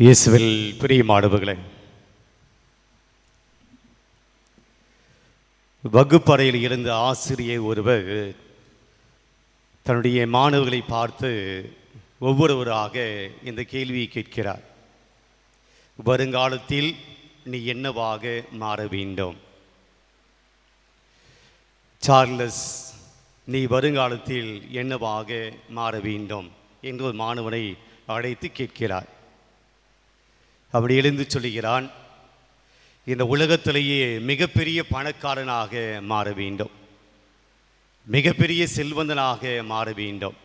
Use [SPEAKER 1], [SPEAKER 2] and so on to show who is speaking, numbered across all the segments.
[SPEAKER 1] இயேசுவில் பிரியமானவர்களே வகுப்பறையில் இருந்த ஆசிரியர் ஒருவர் தன்னுடைய மாணவர்களை பார்த்து ஒவ்வொருவராக இந்த கேள்வியை கேட்கிறார். வருங்காலத்தில் நீ என்னவாக மாற வேண்டும்? சார்லஸ் நீ வருங்காலத்தில் என்னவாக மாற வேண்டும்? என்று ஒரு மாணவனை அழைத்து கேட்கிறார். அப்படி எழுந்து சொல்லுகிறான் இந்த உலகத்திலேயே மிகப்பெரிய பணக்காரனாக மாற வேண்டும். மிகப்பெரிய செல்வந்தனாக மாற வேண்டும்.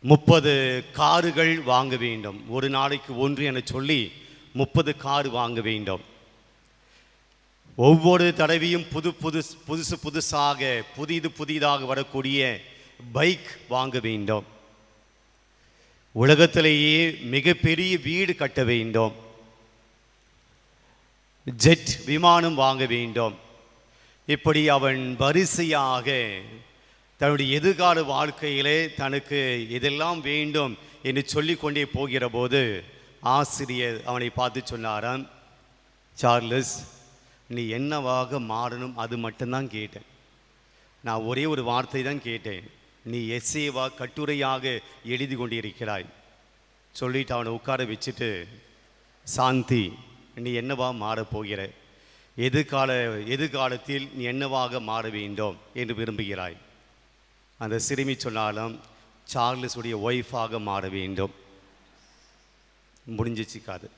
[SPEAKER 1] முப்பது காருகள் வாங்க வேண்டும். ஒரு நாளைக்கு ஒன்று என சொல்லி முப்பது கார் வாங்க வேண்டும். ஒவ்வொரு தடவையும் புது புது புதுசு புதுசாக புதிது புதிதாக வரக்கூடிய பைக் வாங்க வேண்டும். உலகத்திலேயே மிகப்பெரிய வீடு கட்ட வேண்டும். ஜெட் விமானம் வாங்க வேண்டும். இப்படி அவன் வரிசையாக தன்னுடைய எதிர்கால வாழ்க்கையிலே தனக்கு இதெல்லாம் வேண்டும் என்று சொல்லிக்கொண்டே போகிற போது ஆசிரியர் அவனை பார்த்து சொன்னாராம் சார்லஸ் நீ என்னவாக மாறணும் அது மட்டும்தான் கேட்டேன். நான் ஒரே ஒரு வார்த்தை தான் கேட்டேன். நீ எஸ்ஏவா கட்டுரையாக எழுதி கொண்டிருக்கிறாய். சொல்லிட்டு அவனை உட்கார வச்சுட்டு சாந்தி நீ என்னவா மாறப்போகிற எதிர்கால எதிர்காலத்தில் நீ என்னவாக மாற வேண்டும்? என்று விரும்புகிறாய். அந்த சிறுமி சொன்னாலும் சார்லஸுடைய ஒய்ஃபாக மாற வேண்டும். முடிஞ்சிச்சு காது.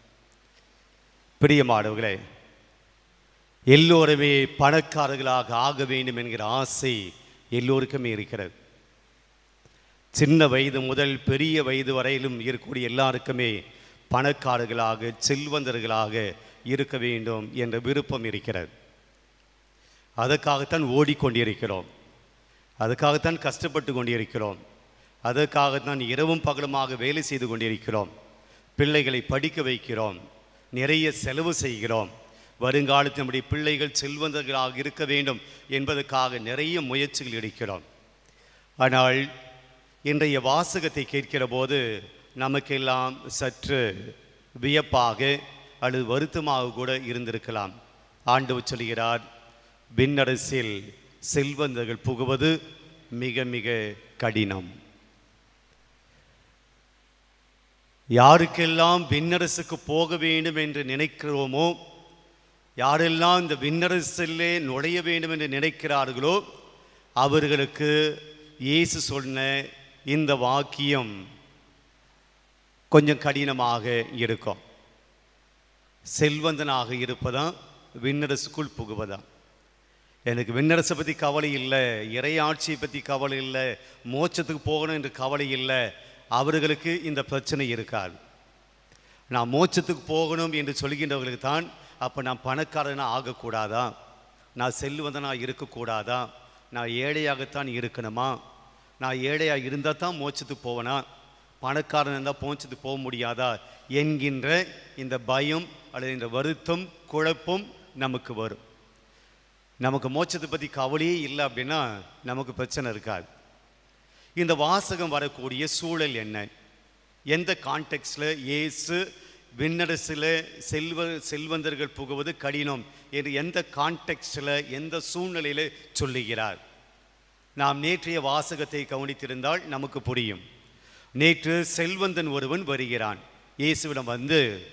[SPEAKER 1] பிரியமானவர்களே எல்லோருமே பணக்காரர்களாக ஆக வேண்டும் என்கிற ஆசை எல்லோருக்குமே இருக்கிறது. சின்ன வயது முதல் பெரிய வயது வரையிலும் இருக்கக்கூடிய எல்லாருக்குமே பணக்காரர்களாக செல்வந்தர்களாக இருக்க வேண்டும் என்ற விருப்பம் இருக்கிறது. அதற்காகத்தான் ஓடிக்கொண்டிருக்கிறோம். அதுக்காகத்தான் கஷ்டப்பட்டு கொண்டிருக்கிறோம். அதற்காகத்தான் இரவும் பகலுமாக வேலை செய்து கொண்டிருக்கிறோம். பிள்ளைகளை படிக்க வைக்கிறோம். நிறைய செலவு செய்கிறோம். வருங்காலத்தில் நம்முடைய பிள்ளைகள் செல்வந்தர்களாக இருக்க வேண்டும் என்பதற்காக நிறைய முயற்சிகள் எடுக்கிறோம். ஆனால் இன்றைய வாசகத்தை கேட்கிற போது நமக்கெல்லாம் சற்று வியப்பாக அல்லது வருத்தமாக கூட இருந்திருக்கலாம். ஆண்டவர் சொல்கிறார் விண்ணரசில் செல்வந்தர்கள் புகுவது மிக மிக கடினம். யாருக்கெல்லாம் விண்ணரசுக்கு போக வேண்டும் என்று நினைக்கிறோமோ யாரெல்லாம் இந்த விண்ணரசிலே நுழைய வேண்டும் என்று நினைக்கிறார்களோ அவர்களுக்கு இயேசு சொன்ன இந்த வாக்கியம் கொஞ்சம் கடினமாக இருக்கும். செல்வந்தனாக இருப்பதா விண்ணரசுக்குள் புகுவதா எனக்கு விண்ணரசை பற்றி கவலை இல்லை இறையாட்சியை பற்றி கவலை இல்லை மோட்சத்துக்கு போகணும் என்று கவலை இல்லை அவர்களுக்கு இந்த பிரச்சனை இருக்காது. நான் மோட்சத்துக்கு போகணும் என்று சொல்கின்றவர்களுக்கு தான் அப்போ நான் பணக்காரனாக ஆகக்கூடாதா? நான் செல்வந்தனாக இருக்கக்கூடாதா? நான் ஏழையாகத்தான் இருக்கணுமா? நான் ஏழையாக இருந்தால் தான் மோச்சத்துக்கு போவேனா? பணக்காரன் இருந்தால் மோச்சத்துக்கு போக முடியாதா? என்கின்ற இந்த பயம் அல்லது இந்த வருத்தம் குழப்பம் நமக்கு வரும். நமக்கு மோச்சத்தை பற்றி கவலையே இல்லை அப்படின்னா நமக்கு பிரச்சனை இருக்காது. இந்த வாசகம் வரக்கூடிய சூழல் என்ன? எந்த கான்டெக்ட்ஸில் ஏசு விண்ணரசில் செல்வ செல்வந்தர்கள் புகுவது கடினம் என்று எந்த கான்டெக்ஸ்டில் எந்த சூழ்நிலையில் சொல்லுகிறார்? நாம் நேற்றைய வாசகத்தை கவனித்திருந்தால் நமக்கு புரியும். நேற்று செல்வந்தன் ஒருவன் வருகிறான். இயேசுவிடம் வந்து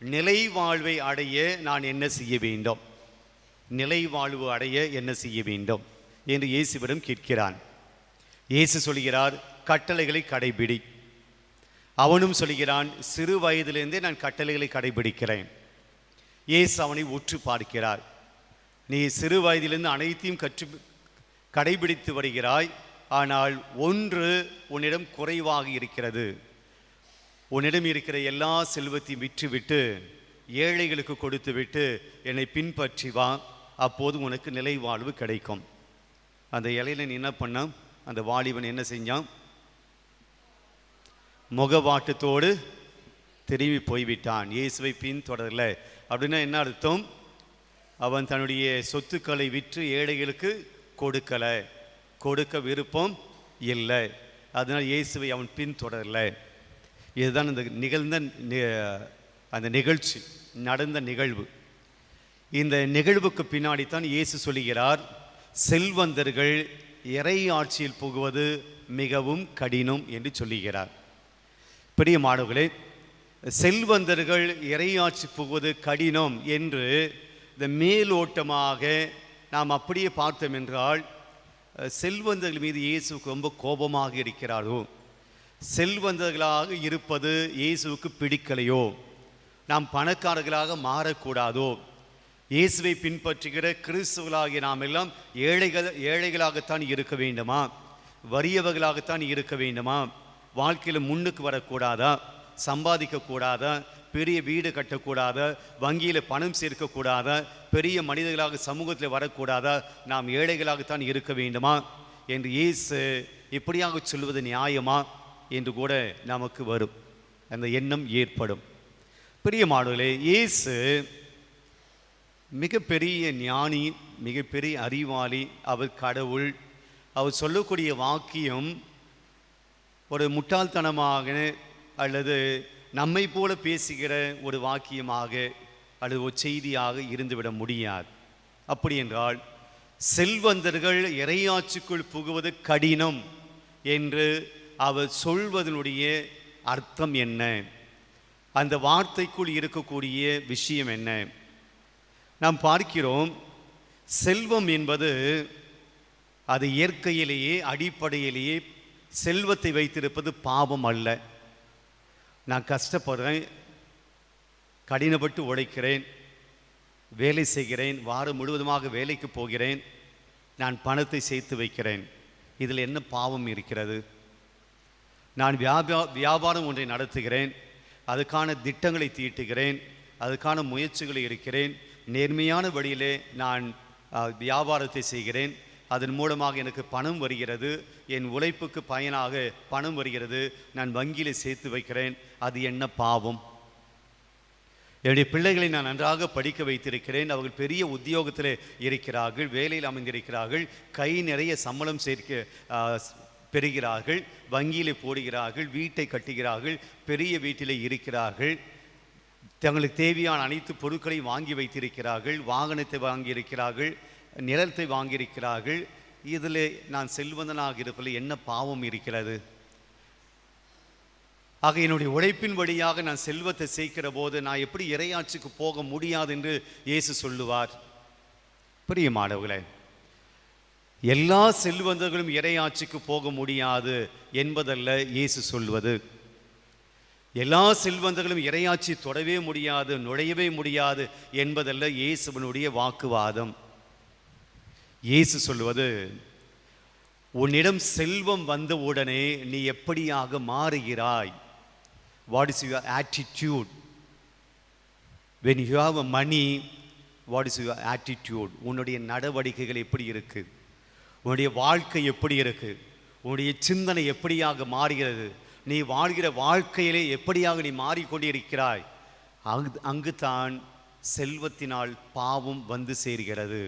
[SPEAKER 1] நிலை வாழ்வை அடைய நான் என்ன செய்ய வேண்டும்? நிலை வாழ்வு அடைய என்ன செய்ய வேண்டும்? என்று இயேசுவிடம் கேட்கிறான். இயேசு சொல்கிறார் கட்டளைகளை கடைபிடி. அவனும் சொல்கிறான் சிறு வயதிலிருந்தே நான் கட்டளைகளை கடைபிடிக்கிறேன். இயேசு அவனை உற்று பார்க்கிறார். நீ சிறு வயதிலிருந்து அனைத்தையும் கற்று கடைபிடித்து வருகிறாய் ஆனால் ஒன்று உன்னிடம் குறைவாக இருக்கிறது. உன்னிடம் இருக்கிற எல்லா செல்வத்தையும் விற்றுவிட்டு ஏழைகளுக்கு கொடுத்து விட்டு என்னை பின்பற்றி வா அப்போது உனக்கு நிலை வாழ்வு கிடைக்கும். அந்த இலையில நீ என்ன பண்ணான் அந்த வாலிபன் என்ன செஞ்சான்? முகவாட்டத்தோடு திரும்பி போய்விட்டான். இயேசுவை பின்தொடரல. அப்படின்னா என்ன அர்த்தம்? அவன் தன்னுடைய சொத்துக்களை விற்று ஏழைகளுக்கு கொடுக்கலை. கொடுக்க விருப்பம் இல்லை. அதனால் இயேசுவை அவன் பின்தொடரலை. இதுதான் இந்த நிகழ்ந்த அந்த நிகழ்ச்சி நடந்த நிகழ்வு. இந்த நிகழ்வுக்கு பின்னாடி தான் இயேசு சொல்லுகிறார் செல்வந்தர்கள் இறை ஆட்சியில் புகுவது மிகவும் கடினம் என்று சொல்லுகிறார். பெரிய மாணவர்களே செல்வந்தர்கள் இறையாட்சி புகுவது கடினம் என்று இந்த மேலோட்டமாக நாம் அப்படியே பார்த்தோம் என்றால் செல்வந்தர்கள் மீது இயேசுவுக்கு ரொம்ப கோபமாக இருக்கிறாரோ? செல்வந்தர்களாக இருப்பது இயேசுவுக்கு பிடிக்கலையோ? நாம் பணக்காரர்களாக மாறக்கூடாதோ? இயேசுவை பின்பற்றுகிற கிறிஸ்துவர்களாகிய நாம் எல்லாம் ஏழைகள் ஏழைகளாகத்தான் இருக்க வேண்டுமா? வறியவர்களாகத்தான் இருக்க வேண்டுமா? வாழ்க்கையில் முன்னுக்கு வரக்கூடாதா? சம்பாதிக்கக்கூடாதா? பெரிய வீடு கட்டக்கூடாத வங்கியில் பணம் சேர்க்கக்கூடாத பெரிய மனிதர்களாக சமூகத்தில் வரக்கூடாத நாம் ஏழைகளாகத்தான் இருக்க வேண்டுமா? என்று இயேசு இப்படியாக சொல்வது நியாயமா? என்று கூட நமக்கு வரும். அந்த எண்ணம் ஏற்படும். பெரிய பிரியமானவர்களே இயேசு மிகப்பெரிய ஞானி மிகப்பெரிய அறிவாளி அவர் கடவுள். அவர் சொல்லக்கூடிய வாக்கியம் ஒரு முட்டாள்தனமாக அல்லது நம்மை போல பேசுகிற ஒரு வாக்கியமாக அல்லது ஒரு செய்தியாக இருந்துவிட முடியாது. அப்படி என்றால் செல்வந்தர்கள் இறையாட்சிக்குள் புகுவது கடினம் என்று அவர் சொல்வதனுடைய அர்த்தம் என்ன? அந்த வார்த்தைக்குள் இருக்கக்கூடிய விஷயம் என்ன? நாம் பார்க்கிறோம் செல்வம் என்பது அது இயற்கையிலேயே அடிப்படையிலேயே செல்வத்தை வைத்திருப்பது பாவம் அல்ல. நான் கஷ்டப்படுறேன் கடினப்பட்டு உழைக்கிறேன் வேலை செய்கிறேன் வாரம் முழுவதுமாக வேலைக்கு போகிறேன் நான் பணத்தை சேர்த்து வைக்கிறேன். இதில் என்ன பாவம் இருக்கிறது? நான் வியாபா வியாபாரம் ஒன்றை நடத்துகிறேன் அதுக்கான திட்டங்களை தீட்டுகிறேன் அதுக்கான முயற்சிகளை இருக்கிறேன் நேர்மையான வழியிலே நான் வியாபாரத்தை செய்கிறேன். அதன் மூலமாக எனக்கு பணம் வருகிறது. என் உழைப்புக்கு பயனாக பணம் வருகிறது. நான் வங்கியில் சேர்த்து வைக்கிறேன். அது என்ன பாவம்? என்னுடைய பிள்ளைகளை நான் நன்றாக படிக்க வைத்திருக்கிறேன். அவர்கள் பெரிய உத்தியோகத்தில் இருக்கிறார்கள். வேலையில் அமைந்திருக்கிறார்கள் கை நிறைய சம்பளம் சேர்க்க பெறுகிறார்கள். வங்கியில் போடுகிறார்கள். வீட்டை கட்டுகிறார்கள். பெரிய வீட்டிலே இருக்கிறார்கள். தங்களுக்கு தேவையான அனைத்து பொருட்களையும் வாங்கி வைத்திருக்கிறார்கள். வாகனத்தை வாங்கியிருக்கிறார்கள் நிலத்தை வாங்கியிருக்கிறார்கள். இதில் நான் செல்வந்தனாக இருப்பதில் என்ன பாவம் இருக்கிறது? ஆக என்னுடைய உழைப்பின் வழியாக நான் செல்வத்தை சேர்க்கிற போது நான் எப்படி இறையாட்சிக்கு போக முடியாது என்று இயேசு சொல்லுவார். பிரியமானவர்களே எல்லா செல்வந்தர்களும் இறையாட்சிக்கு போக முடியாது என்பதல்ல இயேசு சொல்வது. எல்லா செல்வந்தர்களும் இறையாட்சி தொடவே முடியாது நுழையவே முடியாது என்பதல்ல இயேசுவனுடைய வாக்குவாதம். இயேசு சொல்வது உன்னிடம் செல்வம் வந்த உடனே நீ எப்படியாக மாறுகிறாய்? What is your attitude when you have a money what is your attitude உன்னுடைய நடவடிக்கைகள் எப்படி இருக்கு? உன்னுடைய வாழ்க்கை எப்படி இருக்கு? உன்னுடைய சிந்தனை எப்படியாக மாறுகிறது? நீ வாழ்கிற வாழ்க்கையிலே எப்படியாக நீ மாறிக்கொண்டிருக்கிறாய்? அங்கு அங்கு தான் செல்வத்தினால் பாவம் வந்து சேர்கிறது.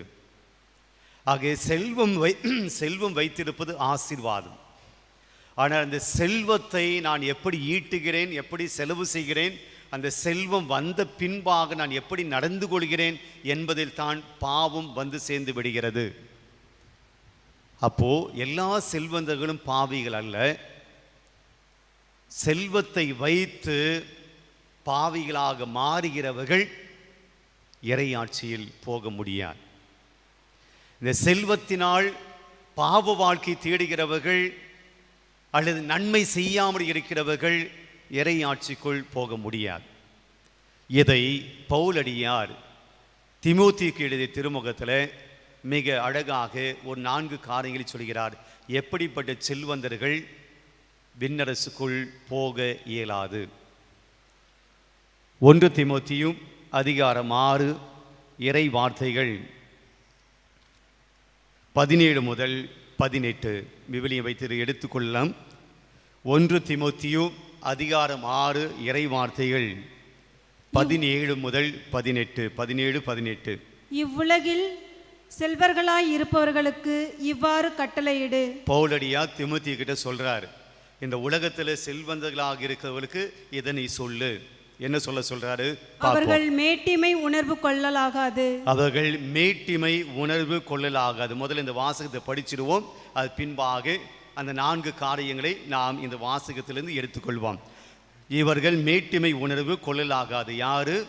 [SPEAKER 1] ஆக செல்வம் வை செல்வம் வைத்திருப்பது ஆசீர்வாதம். ஆனால் அந்த செல்வத்தை நான் எப்படி ஈட்டுகிறேன் எப்படி செலவு செய்கிறேன் அந்த செல்வம் வந்த பின்பாக நான் எப்படி நடந்து கொள்கிறேன் என்பதில் தான் பாவம் வந்து சேர்ந்து விடுகிறது. அப்போது எல்லா செல்வந்தர்களும் பாவிகள் அல்ல. செல்வத்தை வைத்து பாவிகளாக மாறுகிறவர்கள் இறையாட்சியில் போக முடியாது. இந்த செல்வத்தினால் பாவ வாழ்க்கை தேடுகிறவர்கள் அல்லது நன்மை செய்யாமல் இருக்கிறவர்கள் இறையாட்சிக்குள் போக முடியாது. இதை பவுலடியார் திமுத்திக்கு எழுதிய திருமுகத்தில் மிக அழகாக ஒரு நான்கு காரியங்களை சொல்கிறார். எப்படிப்பட்ட செல்வந்தர்கள் விண்ணரசுக்குள் போக இயலாது. ஒன்று திமுத்தியும் அதிகாரம் ஆறு இறை வார்த்தைகள். பதினேழு முதல் பதினெட்டு விவிலியம் வைத்து எடுத்துக்கொள்ளலாம். ஒன்று திமோத்தியு அதிகாரம் ஆறு இறை வார்த்தைகள். பதினேழு முதல் பதினெட்டு பதினேழு பதினெட்டு.
[SPEAKER 2] இவ்வுலகில் செல்வர்களாய் இருப்பவர்களுக்கு இவ்வாறு கட்டளையிடு.
[SPEAKER 1] பவுலடியா திமுத்தி கிட்ட சொல்றாரு இந்த உலகத்தில் செல்வந்தர்களாக இருக்கிறவர்களுக்கு இதை நீ சொல்லு. என்ன சொல்ல சொல்றாரு.
[SPEAKER 2] அவர்கள் மேட்டிமை உணர்வு கொள்ளலாகாது.
[SPEAKER 1] அவர்கள் மேட்டிமை உணர்வு கொள்ளலாகாது. முதல்ல இந்த வாசகத்தை படிச்சிடுவோம். அது பின்பாக அந்த நான்கு காரியங்களை நாம் இந்த வாசகத்திலிருந்து எடுத்துக்கொள்வோம். இவர்கள் மேட்டிமை உணர்வு கொள்ளலாகாது. யாரு?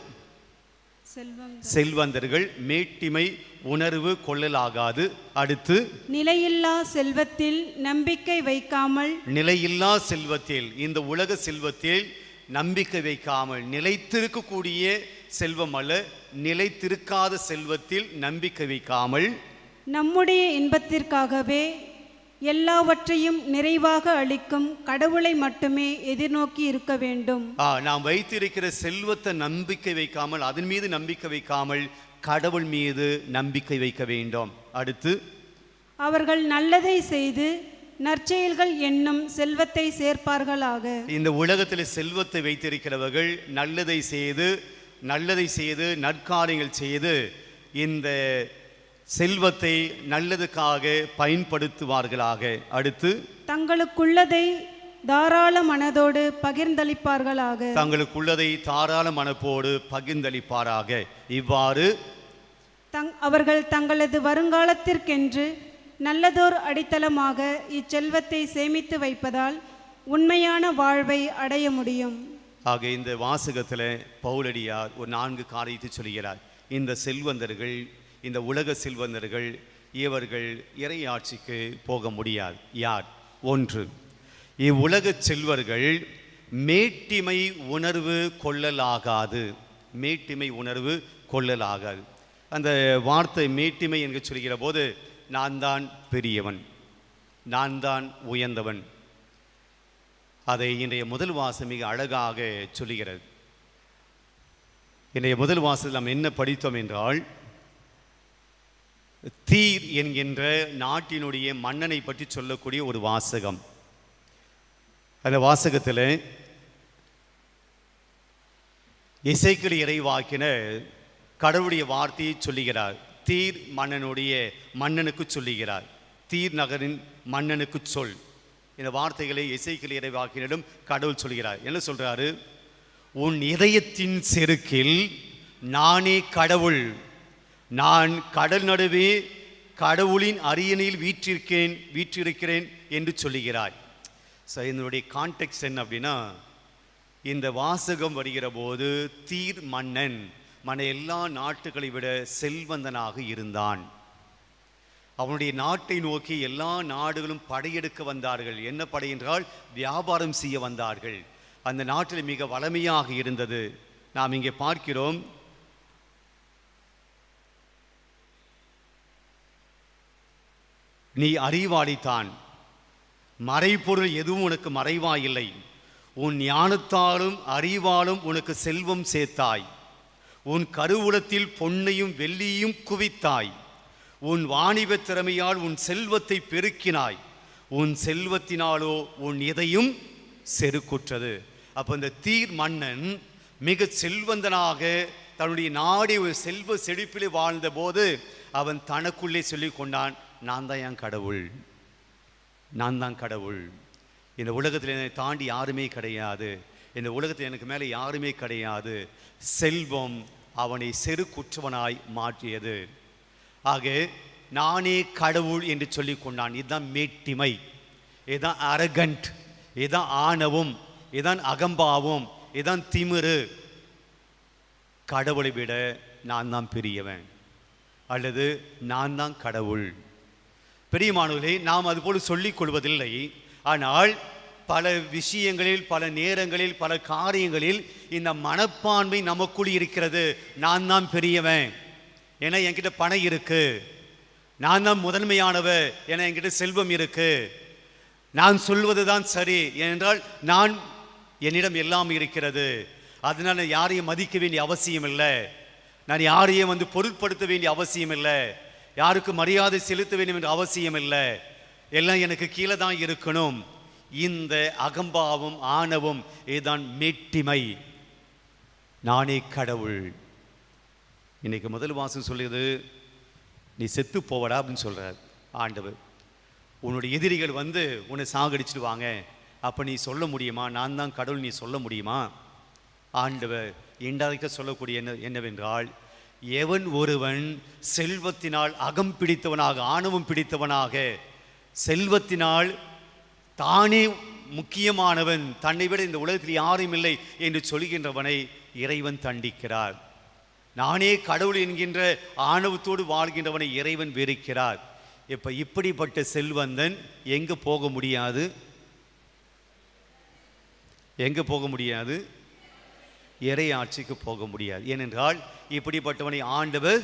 [SPEAKER 1] செல்வந்தர்கள். மேட்டிமை உணர்வு கொள்ளலாகாது. அடுத்து
[SPEAKER 2] நிலையில்லா செல்வத்தில் நம்பிக்கை வைக்காமல்
[SPEAKER 1] நிலையில்லா செல்வத்தில் இந்த உலக செல்வத்தில் நம்பிக்கை வைக்காமல் நிலைத்திருக்கக்கூடிய செல்வம் அல்ல நிலைத்திருக்காத செல்வத்தில் நம்பிக்கை வைக்காமல்
[SPEAKER 2] நம்முடைய இன்பத்திற்காகவே எல்லாவற்றையும் நிறைவாக அளிக்கும் கடவுளை மட்டுமே எதிர்நோக்கி இருக்க வேண்டும்.
[SPEAKER 1] நாம் வைத்திருக்கிற செல்வத்தை நம்பிக்கை வைக்காமல் அதன் மீது நம்பிக்கை வைக்காமல் கடவுள் மீது நம்பிக்கை வைக்க வேண்டும். அடுத்து
[SPEAKER 2] அவர்கள் நல்லதை செய்து நற்செயல்கள் என்னும் செல்வத்தை சேர்ப்பார்களாக.
[SPEAKER 1] இந்த உலகத்தில் செல்வத்தை வைத்திருக்கிறவர்கள் நல்லதை செய்து நல்லதை செய்து நற்காரியங்கள் செய்து இந்த செல்வத்தை நல்லதுக்காக பயன்படுத்துவார்களாக. அடுத்து
[SPEAKER 2] தங்களுக்குள்ளதை தாராள மனதோடு பகிர்ந்தளிப்பார்களாக.
[SPEAKER 1] தங்களுக்குள்ளதை தாராள மனப்போடு பகிர்ந்தளிப்பாராக. இவ்வாறு
[SPEAKER 2] தங் அவர்கள் தங்களது வருங்காலத்திற்கென்று நல்லதோர் அடித்தளமாக இச்செல்வத்தை சேமித்து வைப்பதால் உண்மையான வாழ்வை அடைய முடியும்.
[SPEAKER 1] ஆக இந்த வாசகத்தில் பவுலடியார் ஒரு நான்கு காரியத்தை சொல்கிறார். இந்த செல்வந்தர்கள் இந்த உலக செல்வந்தர்கள் இவர்கள் இறையாட்சிக்கு போக முடியாது. யார்? ஒன்று. இவ்வுலக செல்வர்கள் மேட்டிமை உணர்வு கொள்ளலாகாது. மேட்டிமை உணர்வு கொள்ளலாகாது. அந்த வார்த்தை மேட்டிமை என்று சொல்கிற போது நான் தான் பெரியவன். நான் தான் உயர்ந்தவன். அதை இன்றைய முதல் வாசம் மிக அழகாக சொல்லுகிறது. இன்றைய முதல் வாசல் நாம் என்ன படித்தோம் என்றால் தீர் என்கின்ற நாட்டினுடைய மன்னனை பற்றி சொல்லக்கூடிய ஒரு வாசகம். அந்த வாசகத்தில் இசைக்கிற இறைவாக்கின கடவுளுடைய வார்த்தையை சொல்லுகிறார். தீர் மன்னனுடைய மன்னனுக்கு சொல்லுகிறார். தீர் நகரின் மன்னனுக்கு சொல். இந்த வார்த்தைகளை இசைக்கிற இறைவாக்கினிடம் கடவுள் சொல்கிறார். என்ன சொல்கிறாரு உன் இதயத்தின் செருக்கில் நானே கடவுள். நான் கடல் நடுவே கடவுளின் அரியணையில் வீற்றிருக்கேன் வீற்றிருக்கிறேன் என்று சொல்லுகிறாய். ஸோ இதனுடைய கான்டெக்ட் என்ன அப்படின்னா இந்த வாசகம் வருகிற போது தீர் மன்னன் மன எல்லா நாட்டுகளை விட செல்வந்தனாக இருந்தான். அவனுடைய நாட்டை நோக்கி எல்லா நாடுகளும் படையெடுக்க வந்தார்கள். என்ன படை என்றால் வியாபாரம் செய்ய வந்தார்கள். அந்த நாட்டில் மிக வளமையாக இருந்தது. நாம் இங்கே பார்க்கிறோம். நீ அறிவாளித்தான். மறைபொருள் எதுவும் உனக்கு மறைவாயில்லை. உன் ஞானத்தாலும் அறிவாலும் உனக்கு செல்வம் சேர்த்தாய். உன் கருவூலத்தில் பொன்னையும் வெள்ளியும் குவித்தாய். உன் வாணிப திறமையால் உன் செல்வத்தை பெருக்கினாய். உன் செல்வத்தினாலோ உன் இதையும் செருக்குற்றது. அப்போ இந்த தீர் மன்னன் மிக செல்வந்தனாக தன்னுடைய நாடி ஒரு செல்வ செழிப்பிலே வாழ்ந்தபோது அவன் தனக்குள்ளே சொல்லிக் கொண்டான் நான் தான் என் கடவுள். நான் தான் கடவுள். இந்த உலகத்தில் என்னை தாண்டி யாருமே கிடையாது. இந்த உலகத்தில் எனக்கு மேலே யாருமே கிடையாது. செல்வம் அவனை செரு குற்றவனாய் மாற்றியது. ஆக நானே கடவுள் என்று சொல்லி கொண்டான். இதுதான் மேட்டிமை. இதுதான் அரகண்ட் இதுதான் ஆணவம். இதுதான் அகம்பாவம். இதுதான் திமிரு. கடவுளை விட நான் தான் பெரியவன். அல்லது நான் தான் கடவுள். பெரியமானவர்களே நாம் அதுபோல் சொல்லிக் கொள்வதில்லை. ஆனால் பல விஷயங்களில் பல நேரங்களில் பல காரியங்களில் இந்த மனப்பான்மை நமக்குள் இருக்கிறது. நான் தான் பெரியவன். ஏன்னா என்கிட்ட பணம் இருக்கு. நான் தான் முதன்மையானவன் ஏன்னா என்கிட்ட செல்வம் இருக்கு. நான் சொல்வது தான் சரி ஏனென்றால் நான் என்னிடம் எல்லாம் இருக்கிறது. அதனால் நான் யாரையும் மதிக்க வேண்டிய அவசியம் இல்லை. நான் யாரையும் வந்து பொருட்படுத்த வேண்டிய அவசியம் இல்லை. யாருக்கு மரியாதை செலுத்த வேண்டும் என்ற அவசியம் இல்லை. எல்லாம் எனக்கு கீழே தான் இருக்கணும். இந்த அகம்பாவம் ஆணவம் இதுதான் மெட்டிமை. நானே கடவுள். இன்னைக்கு முதல் வாசம் சொல்லியது நீ செத்து போவடா அப்படின்னு சொல்கிறார் ஆண்டவர். உன்னுடைய எதிரிகள் வந்து உன்னை சாகடிச்சிடுவாங்க அப்போ நீ சொல்ல முடியுமா? நான் தான் கடவுள் நீ சொல்ல முடியுமா? ஆண்டவர் இன்றைக்கு சொல்லக்கூடிய என்ன என்னவென்றால் எவன் ஒருவன் செல்வத்தினால் அகம் பிடித்தவனாக ஆணவம் பிடித்தவனாக செல்வத்தினால் தானே முக்கியமானவன். தன்னை விட இந்த உலகத்தில் யாரும் இல்லை என்று சொல்கின்றவனை இறைவன் தண்டிக்கிறார். நானே கடவுள் என்கின்ற ஆணவத்தோடு வாழ்கின்றவனை இறைவன் வெறுக்கிறார். இப்ப இப்படிப்பட்ட செல்வந்தன் எங்கே போக முடியாது? எங்கே போக முடியாது? இறை ஆட்சிக்கு போக முடியாது. ஏனென்றால் இப்படிப்பட்டவனை ஆண்டவர்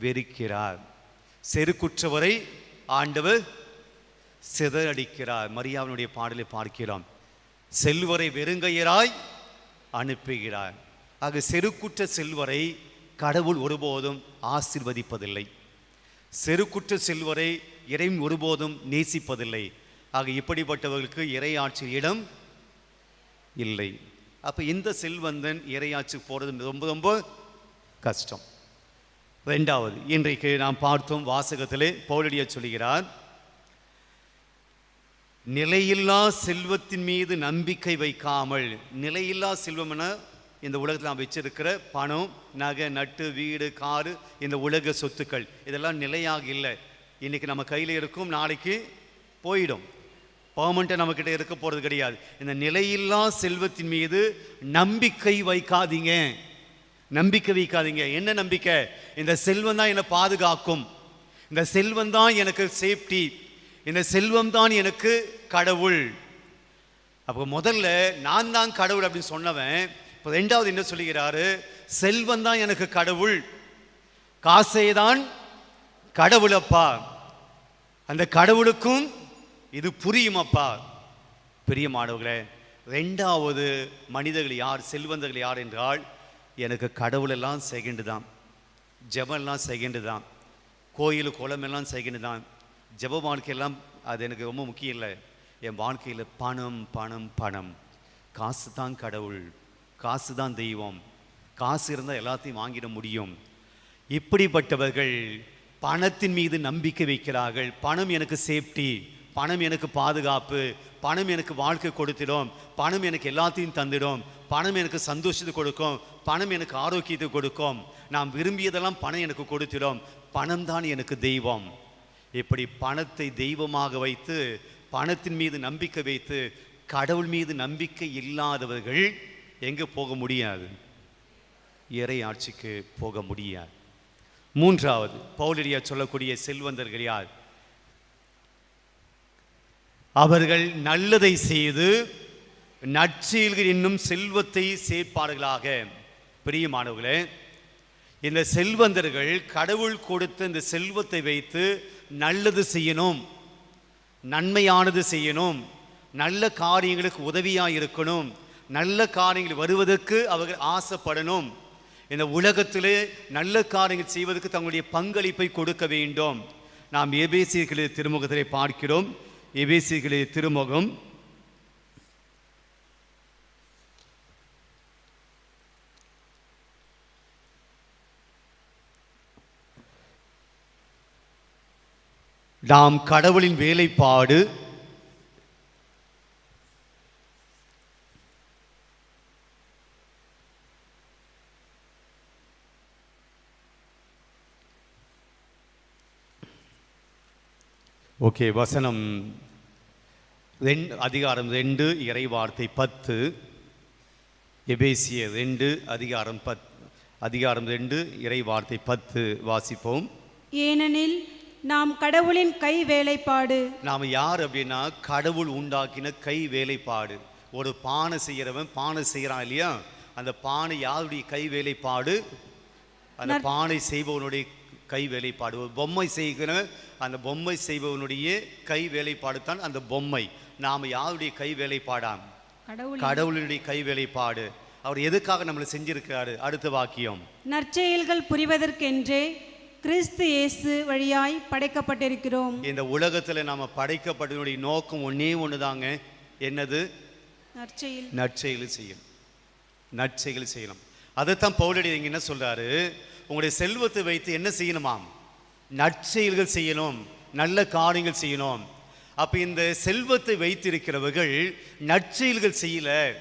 [SPEAKER 1] வெறுக்கிறார். செருக்குற்றவரை ஆண்டவர் சிதறடிக்கிறார். மரியாவினுடைய பாடலை பார்க்கிறோம். செல்வரை வெறுங்கையராய் அனுப்புகிறார். ஆக செருக்குற்ற செல்வரை கடவுள் ஒருபோதும் ஆசிர்வதிப்பதில்லை. செருக்குற்ற செல்வரை இறைவன் ஒருபோதும் நேசிப்பதில்லை. ஆக இப்படிப்பட்டவர்களுக்கு இறையாட்சி இடம் இல்லை. அப்போ இந்த செல்வந்தன் இறையாட்சி போகிறது ரொம்ப ரொம்ப கஷ்டம். ரெண்டாவது இன்றைக்கு நாம் பார்த்தோம் வாசகத்திலே பவுலடிய சொல்கிறார் நிலையில்லா செல்வத்தின் மீது நம்பிக்கை வைக்காமல் நிலையில்லா செல்வம்னா இந்த உலகத்தில் நாம் வச்சிருக்கிற பணம் நகை நட்டு வீடு காரு இந்த உலக சொத்துக்கள் இதெல்லாம் நிலையாக இல்லை. இன்னைக்கு நம்ம கையில் இருக்கும் நாளைக்கு போயிடும். பர்மனெண்ட்டாக நம்மக்கிட்ட இருக்க போகிறது கிடையாது. இந்த நிலையில்லா செல்வத்தின் மீது நம்பிக்கை வைக்காதீங்க. நம்பிக்கை வைக்காதீங்க. என்ன நம்பிக்கை? இந்த செல்வம் தான் என்னை பாதுகாக்கும். இந்த செல்வம் தான் எனக்கு சேஃப்டி இந்த செல்வம் தான் எனக்கு கடவுள். அப்போ முதல்ல நான் தான் கடவுள் அப்படின்னு சொன்னவன் இப்போ ரெண்டாவது என்ன சொல்லுகிறாரு? செல்வம் தான் எனக்கு கடவுள். காசே தான் கடவுளப்பா. அந்த கடவுளுக்கும் இது புரியுமப்பா. பிரியமானவர்களே ரெண்டாவது மனிதர்கள் யார் செல்வந்தர்கள் யார் என்றால் எனக்கு கடவுளெல்லாம் செகண்டு தான் ஜெபம்லாம் செகண்டு தான் கோயில் குளமெல்லாம் செகண்டு தான் ஜெப வாழ்க்கையெல்லாம் அது எனக்கு ரொம்ப முக்கியம் இல்லை. என் வாழ்க்கையில் பணம் பணம் பணம். காசு தான் கடவுள். காசு தான் தெய்வம். காசு இருந்தால் எல்லாத்தையும் வாங்கிட முடியும். இப்படிப்பட்டவர்கள் பணத்தின் மீது நம்பிக்கை வைக்கிறார்கள். பணம் எனக்கு சேஃப்டி பணம் எனக்கு பாதுகாப்பு. பணம் எனக்கு வாழ்க்கை கொடுத்திடும். பணம் எனக்கு எல்லாத்தையும் தந்துடும். பணம் எனக்கு சந்தோஷத்தை கொடுக்கும். பணம் எனக்கு ஆரோக்கியத்தை கொடுக்கும். நான் விரும்பியதெல்லாம் பணம் எனக்கு கொடுத்திடும். பணம் தான் எனக்கு தெய்வம். இப்படி பணத்தை தெய்வமாக வைத்து பணத்தின் மீது நம்பிக்கை வைத்து கடவுள் மீது நம்பிக்கை இல்லாதவர்கள் எங்கே போக முடியாது? இறை ஆட்சிக்கு போக முடியாது. மூன்றாவது பௌலடியா சொல்லக்கூடிய செல்வந்தர்கள் யார்? அவர்கள் நல்லதை செய்து நற்செயல்கள் என்னும் செல்வத்தை சேர்ப்பார்களாக. பிரியமானவர்களே இந்த செல்வந்தர்கள் கடவுள் கொடுத்த இந்த செல்வத்தை வைத்து நல்லது செய்யணும். நன்மையானது செய்யணும். நல்ல காரியங்களுக்கு உதவியாக இருக்கணும். நல்ல காரியங்கள் வருவதற்கு அவர்கள் ஆசைப்படணும். இந்த உலகத்திலே நல்ல காரியங்கள் செய்வதற்கு தங்களுடைய பங்களிப்பை கொடுக்க வேண்டும். நாம் எபேசியர்களே திருமுகத்திலே பார்க்கிறோம். எபேசியர்களே திருமுகம் நாம் கடவுளின் வேலைப்பாடு ஓகே வசனம் ரெண்டு அதிகாரம் ரெண்டு இறை வார்த்தை பத்து. எபேசிய ரெண்டு அதிகாரம் பத் அதிகாரம் ரெண்டு இறை வார்த்தை பத்து. வாசிப்போம்.
[SPEAKER 2] ஏனெனில் நாம் கடவுளின் கை வேலைப்பாடு.
[SPEAKER 1] நாம் யார் அப்படின்னா கடவுள் உண்டாக்கின கை வேலைப்பாடு. ஒரு பானை செய்கிறவன் பானை செய்கிறான் இல்லையா? அந்த பானை யாருடைய கை வேலைப்பாடு? அந்த பானை செய்பவனுடைய கை வேலைப்பாடு. ஒரு பொம்மை செய்கிறவன் அந்த பொம்மை செய்பவனுடைய கை வேலைப்பாடு தான் அந்த பொம்மை. நாம் யாருடைய கை வேலைப்பாடாம்
[SPEAKER 2] கடவுள்
[SPEAKER 1] கடவுளுடைய கை வேலைப்பாடு. அவர் எதுக்காக நம்மளை செஞ்சிருக்காரு அடுத்த வாக்கியம்.
[SPEAKER 2] நற்செயல்கள் புரிவதற்கென்றே கிறிஸ்து இயேசு வழியாய் படைக்கப்பட்டிருக்கிறோம்.
[SPEAKER 1] இந்த உலகத்தில் நாம் படைக்கப்பட்டதனுடைய நோக்கம் ஒன்றே ஒன்று தாங்க என்னது?
[SPEAKER 2] நற்செயல்.
[SPEAKER 1] நற்செயல் செய்யும். நற்செயல் செய்யணும். அதைத்தான் பவுலடி இங்க என்ன சொல்றாரு? உங்களுடைய செல்வத்தை வைத்து என்ன செய்யணுமாம்? நற்செயல்கள் செய்யணும். நல்ல காரியங்கள் செய்யணும். அப்ப இந்த செல்வத்தை வைத்திருக்கிறவர்கள் நற்செயல்கள் செய்யல.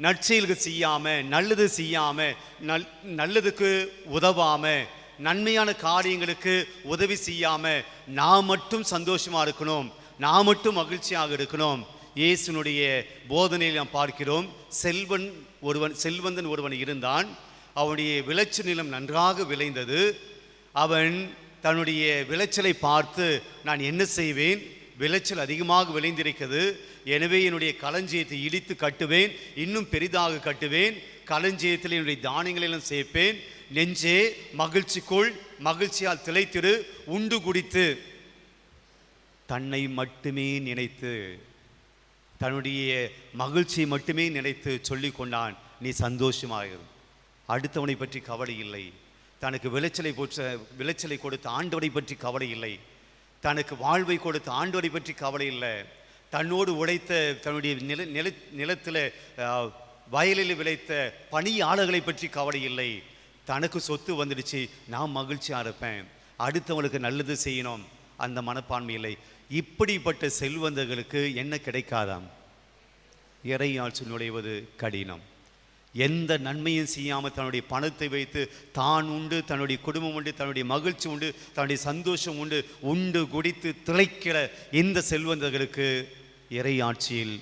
[SPEAKER 1] நற்செயல்கள் செய்யாம நல்லது செய்யாம நல் நல்லதுக்கு உதவாம நன்மையான காரியங்களுக்கு உதவி செய்யாமல் நான் மட்டும் சந்தோஷமாக இருக்கணும் நான் மட்டும் மகிழ்ச்சியாக இருக்கணும். இயேசுனுடைய போதனையில் நாம் பார்க்கிறோம் செல்வன் ஒருவன் செல்வந்தன் ஒருவன் இருந்தான். அவனுடைய விளைச்சல் நிலம் நன்றாக விளைந்தது. அவன் தன்னுடைய விளைச்சலை பார்த்து நான் என்ன செய்வேன்? விளைச்சல் அதிகமாக விளைந்திருக்கிறது. எனவே என்னுடைய களஞ்சியத்தை இடித்து கட்டுவேன். இன்னும் பெரிதாக கட்டுவேன். களஞ்சியத்தில் என்னுடைய தானியங்களெல்லாம் சேர்ப்பேன். நெஞ்சே மகிழ்ச்சிக்குள் மகிழ்ச்சியால் திளைத்திரு உண்டு குடித்து. தன்னை மட்டுமே நினைத்து தன்னுடைய மகிழ்ச்சியை மட்டுமே நினைத்து சொல்லி கொண்டான் நீ சந்தோஷமாக அடுத்தவனை பற்றி கவலை இல்லை. தனக்கு விளைச்சலை போற்ற விளைச்சலை கொடுத்த ஆண்டவனை பற்றி கவலை இல்லை. தனக்கு வாழ்வை கொடுத்த ஆண்டவனை பற்றி கவலை இல்லை. தன்னோடு உழைத்த தன்னுடைய நில நில நிலத்தில் வயலில் விளைத்த பணியாளர்களை பற்றி கவலை இல்லை. தனக்கு சொத்து வந்துடுச்சு நான் மகிழ்ச்சியாக இருப்பேன். அடுத்தவங்களுக்கு நல்லது செய்யணும். அந்த மனப்பான்மை இல்லை. இப்படிப்பட்ட செல்வந்தர்களுக்கு என்ன கிடைக்காதாம்? இறையாட்சி நுழைவது கடினம். எந்த நன்மையும் செய்யாமல் தன்னுடைய பணத்தை வைத்து தான் உண்டு தன்னுடைய குடும்பம் உண்டு தன்னுடைய மகிழ்ச்சி உண்டு தன்னுடைய சந்தோஷம் உண்டு உண்டு குடித்து திளைக்கிற இந்த செல்வந்தர்களுக்கு இறையாட்சியில்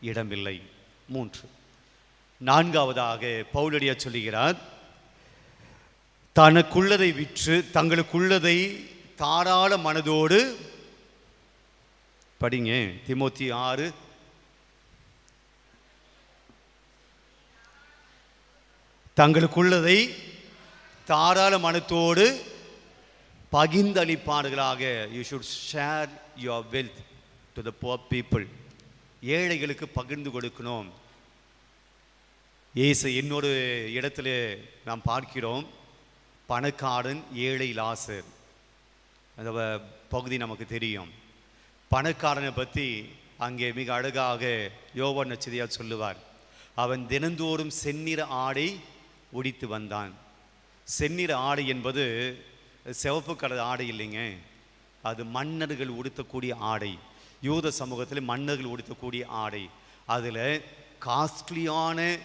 [SPEAKER 1] இடமில்லை. மூன்று. நான்காவதாக பௌலடியா சொல்லுகிறார் தனக்குள்ளதை விற்று தங்களுக்குள்ளதை தாராள மனதோடு படிங்க. திமுத்தி ஆறு. தங்களுக்குள்ளதை தாராள மனத்தோடு பகிர்ந்தளிப்பார்களாக. You should share your wealth to the poor people ஏழைகளுக்கு பகிர்ந்து கொடுக்கணும். ஏசு இன்னொரு இடத்துல நாம் பார்க்கிறோம். பணக்காரன் ஏழை லாசர். அந்த பகுதி நமக்கு தெரியும். பணக்காரனை பற்றி அங்கே மிக அழகாக யோவன் நச்சதியாக சொல்லுவார். அவன் தினந்தோறும் செந்நிற ஆடை உடித்து வந்தான். செந்நிற ஆடை என்பது சிவப்பு கலர் ஆடை இல்லைங்க. அது மன்னர்கள் உடுத்தக்கூடிய ஆடை. யூத சமூகத்தில் மன்னர்கள் உடுத்தக்கூடிய ஆடை. அதில் காஸ்ட்லியான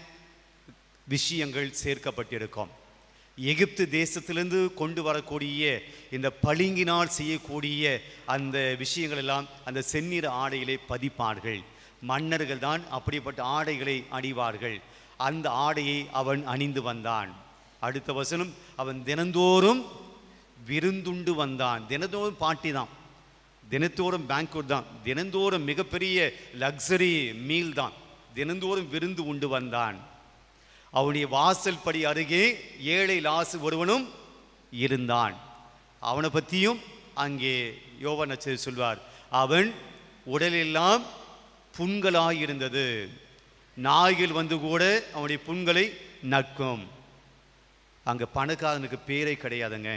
[SPEAKER 1] விஷயங்கள் சேர்க்கப்பட்டிருக்கும். எகிப்து தேசத்திலிருந்து கொண்டு வரக்கூடிய இந்த பளிங்கினால் செய்யக்கூடிய அந்த விஷயங்கள் எல்லாம் அந்த செந்நிற ஆடைகளை பதிப்பார்கள். மன்னர்கள் தான் அப்படிப்பட்ட ஆடைகளை அணிவார்கள். அந்த ஆடையை அவன் அணிந்து வந்தான். அடுத்த வசனம் அவன் தினந்தோறும் விருந்துண்டு வந்தான். தினந்தோறும் பாட்டி தான். தினத்தோறும் பேங்க்வுட் தான். தினந்தோறும் மிகப்பெரிய லக்ஸரி மீல் தான். தினந்தோறும் விருந்து உண்டு வந்தான். அவனுடைய வாசல் படி அருகே ஏழை லாசு ஒருவனும் இருந்தான். அவனை பற்றியும் அங்கே யோவன் நச்சரி சொல்வார். அவன் உடலெல்லாம் புண்களாக இருந்தது நாய்கள் வந்து கூட அவனுடைய புண்களை நக்கும். அங்கே பணக்காரனுக்கு பேரே கிடையாதுங்க.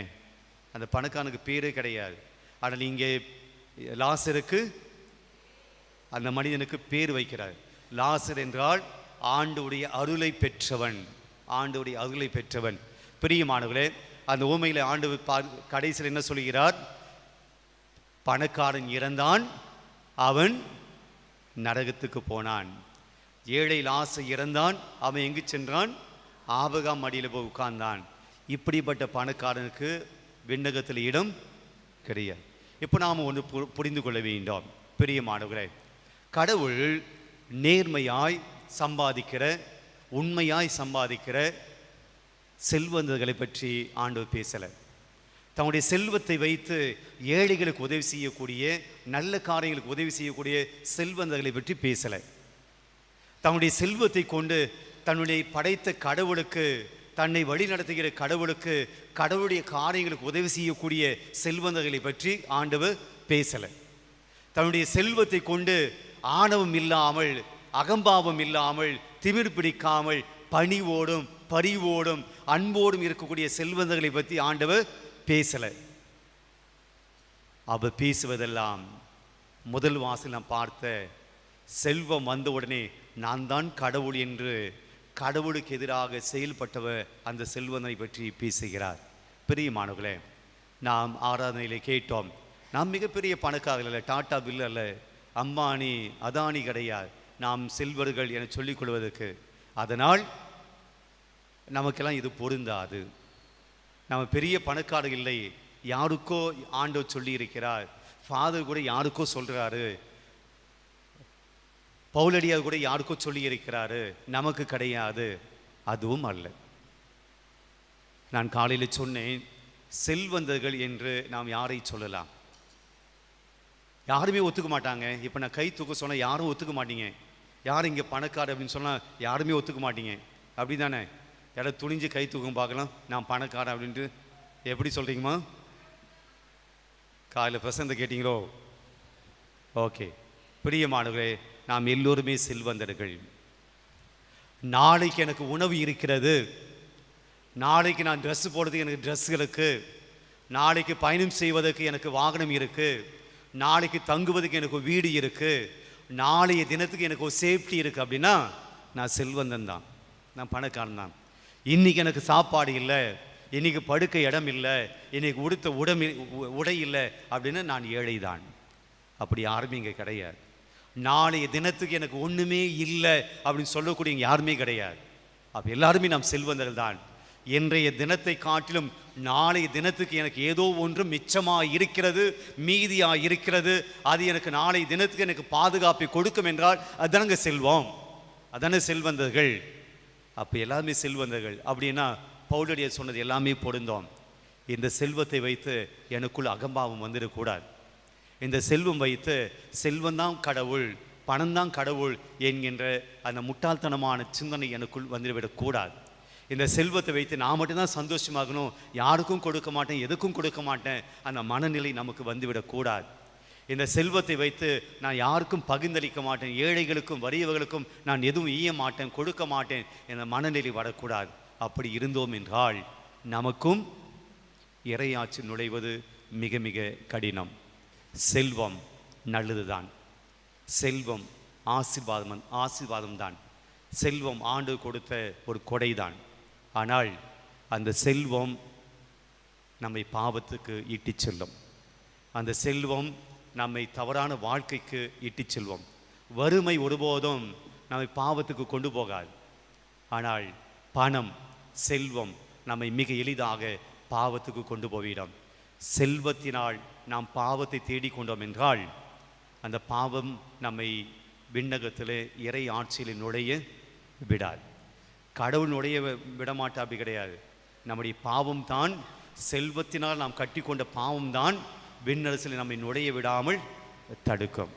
[SPEAKER 1] அந்த பணக்காரனுக்கு பேரே கிடையாது. ஆனால் இங்கே லாசருக்கு அந்த மனிதனுக்கு பேர் வைக்கிறார். லாசர் என்றால் ஆண்டுடைய அருளை பெற்றவன் ஆண்டுடைய அருளை பெற்றவன். பிரியமானவர்களே அந்த ஊமையில் ஆண்டு பார் கடைசியில் என்ன சொல்கிறார் பணக்காரன் இறந்தான் அவன் நரகத்துக்கு போனான். ஏழை லாசை இறந்தான் அவன் எங்கு சென்றான்? ஆபகாம் மடியில் போய் உட்கார்ந்தான். இப்படிப்பட்ட பணக்காரனுக்கு விண்ணகத்தில் இடம் கிடையாது. இப்போ நாம் ஒன்று பு- புரிந்து கொள்ள வேண்டும். பெரிய மாணவர்களே கடவுள் நேர்மையாய் சம்பாதிக்கிற உண்மையாய் சம்பாதிக்கிற செல்வந்தர்களை பற்றி ஆண்டவர் பேசலை. தன்னுடைய செல்வத்தை வைத்து ஏழைகளுக்கு உதவி செய்யக்கூடிய நல்ல காரியங்களுக்கு உதவி செய்யக்கூடிய செல்வந்தர்களை பற்றி பேசலை. தன்னுடைய செல்வத்தை கொண்டு தன்னுடைய படைத்த கடவுளுக்கு தன்னை வழி நடத்துகிற கடவுளுக்கு கடவுளுடைய காரியங்களுக்கு உதவி செய்யக்கூடிய செல்வந்தர்களை பற்றி ஆண்டவர் பேசலை. தன்னுடைய செல்வத்தை கொண்டு ஆணவம் இல்லாமல் அகம்பாவம் இல்லாமல் திமிர் பிடிக்காமல் பணிவோடும் பரிவோடும் அன்போடும் இருக்கக்கூடிய செல்வந்தர்களை பற்றி ஆண்டவர் பேசலை. அவ பேசுவதெல்லாம் முதல் வாசல் நான் பார்த்த செல்வம் வந்தவுடனே நான் தான் கடவுள் என்று கடவுளுக்கு எதிராக செயல்பட்டவர் அந்த செல்வனை பற்றி பேசுகிறார். பிரியமானவர்களே நாம் ஆராதனையில் கேட்டோம். நாம் மிகப்பெரிய பணக்காரர்கள் அல்ல டாட்டா பில் அல்ல அம்பானி அதானி கிடையாது நாம் செல்வர்கள் என சொல்லிக் கொள்வதற்கு. அதனால் நமக்கெல்லாம் இது பொருந்தாது. நம்ம பெரிய பணக்காரர் இல்லை. யாருக்கோ ஆண்டோ சொல்லி இருக்கிறார் ஃபாதர் கூட யாருக்கோ சொல்கிறாரு பவுலடியார் கூட யாருக்கோ சொல்லி இருக்கிறாரு நமக்கு கிடையாது. அதுவும் அல்ல. நான் காலையில் சொன்னேன் செல்வந்தர்கள் என்று நாம் யாரை சொல்லலாம்? யாருமே ஒத்துக்க மாட்டாங்க. இப்போ நான் கை தூக்க சொன்னால் யாரும் ஒத்துக்க மாட்டீங்க. யார் இங்கே பணக்காரர் அப்படின்னு சொன்னால் யாருமே ஒத்துக்க மாட்டீங்க. அப்படி தானே இடம் துணிஞ்சு கை தூக்கம் பார்க்கலாம். நான் பணக்காரன் அப்படின்ட்டு எப்படி சொல்கிறீங்கம்மா காலையில் பிரசந்த கேட்டீங்களோ? ஓகே. பிரியமானவர்களே நாம் எல்லோருமே செல்வந்தர்கள். நாளைக்கு எனக்கு உணவு இருக்கிறது. நாளைக்கு நான் ட்ரெஸ் போடுறதுக்கு எனக்கு ட்ரெஸ்ஸுகளுக்கு நாளைக்கு பயணம் செய்வதற்கு எனக்கு வாகனம் இருக்குது நாளைக்கு தங்குவதற்கு எனக்கு வீடு இருக்குது நாளைய தினத்துக்கு எனக்கு ஒரு சேஃப்டி இருக்குது அப்படின்னா நான் செல்வந்தன் தான். நான் பணக்காரன் தான். இன்னைக்கு எனக்கு சாப்பாடு இல்லை இன்றைக்கி படுக்க இடம் இல்லை இன்றைக்கி உடுத்த உடம்பு உடை இல்லை அப்படின்னு நான் ஏழை தான். அப்படி யாருமே இங்கே கிடையாது. நாளைய தினத்துக்கு எனக்கு ஒன்றுமே இல்லை அப்படின்னு சொல்லக்கூடிய யாருமே கிடையாது. அப்போ எல்லாருமே நாம் செல்வந்தர்கள் தான். இன்றைய தினத்தை காட்டிலும் நாளைய தினத்துக்கு எனக்கு ஏதோ ஒன்று மிச்சமாக இருக்கிறது மீதியாக இருக்கிறது அது எனக்கு நாளைய தினத்துக்கு எனக்கு பாதுகாப்பை கொடுக்கும் என்றால் அதுதானங்க செல்வம். அதானே செல்வந்தர்கள். அப்போ எல்லாருமே செல்வந்தர்கள். அப்படின்னா பவுலடிய சொன்னது எல்லாமே பொருந்தோம். இந்த செல்வத்தை வைத்து எனக்குள் அகம்பாவம் வந்துடக்கூடாது. இந்த செல்வம் வைத்து செல்வந்தான் கடவுள் பணம்தான் கடவுள் என்கின்ற அந்த முட்டாள்தனமான சிந்தனை எனக்குள் வந்துவிடக்கூடாது. இந்த செல்வத்தை வைத்து நான் மட்டும்தான் சந்தோஷமாகணும் யாருக்கும் கொடுக்க மாட்டேன் எதுக்கும் கொடுக்க மாட்டேன் அந்த மனநிலை நமக்கு வந்துவிடக்கூடாது இந்த செல்வத்தை வைத்து நான் யாருக்கும் பகிர்ந்தளிக்க மாட்டேன் ஏழைகளுக்கும் வறியவர்களுக்கும் நான் எதுவும் ஈய மாட்டேன் கொடுக்க மாட்டேன் என்ற மனநிலை வரக்கூடாது. அப்படி இருந்தோம் என்றால் நமக்கும் இறையாட்சி நுழைவது மிக மிக கடினம். செல்வம் நல்லதுதான். செல்வம் ஆசீர்வாதம் ஆசீர்வாதம் தான் செல்வம் ஆண்டு கொடுத்த ஒரு கொடை தான் ஆனால் அந்த செல்வம் நம்மை பாவத்துக்கு இட்டுச் செல்லும். அந்த செல்வம் நம்மை தவறான வாழ்க்கைக்கு இட்டுச் செல்வோம் வறுமை ஒருபோதும் நம்மை பாவத்துக்கு கொண்டு போகாது. ஆனால் பணம் செல்வம் நம்மை மிக எளிதாக பாவத்துக்கு கொண்டு போவிடும் செல்வத்தினால் நாம் பாவத்தை தேடிக்கொண்டோம் என்றால் அந்த பாவம் நம்மை விண்ணகத்தில் இறை ஆட்சியில் நுழைய விடாது. கடவுள் நுழைய விடமாட்டா அப்படி கிடையாது. நம்முடைய பாவம் தான் செல்வத்தினால் நாம் கட்டிக்கொண்ட பாவம் தான் விண்ணரசில் நம்மை நுழைய விடாமல் தடுக்கும்.